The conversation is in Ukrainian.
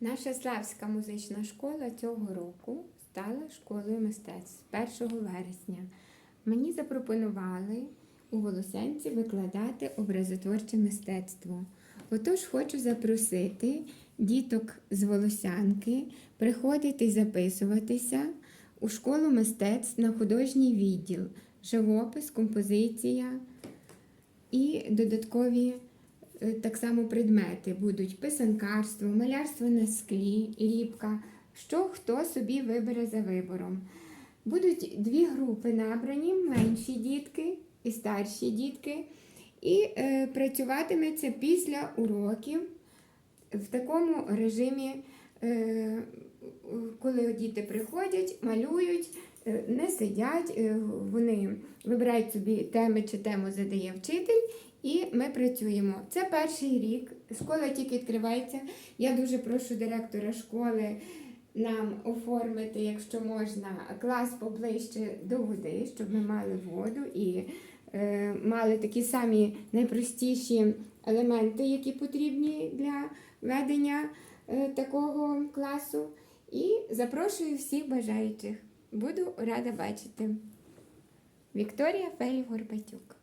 Наша Славська музична школа цього року стала школою мистецтв 1 вересня. Мені запропонували у Волосенці викладати образотворче мистецтво. Отож хочу запросити діток з Волосянки приходити і записуватися у школу мистецтв на художній відділ, живопис, композиція і додаткові так само предмети будуть писанкарство, малярство на склі, ліпка, що хто собі вибере за вибором. Будуть дві групи набрані: менші дітки і старші дітки, і е, працюватиметься після уроків в такому режимі, е, коли діти приходять, малюють, е, не сидять, е, вони вибирають собі теми чи тему задає вчитель, і ми працюємо. Це перший рік. Школа тільки відкривається. Я дуже прошу директора школи нам оформити, якщо можна, клас поближче до води, щоб ми мали воду і е, мали такі самі найпростіші елементи, які потрібні для ведення е, такого класу. І запрошую всіх бажаючих. Буду рада бачити. Вікторія Фелів Горбатюк.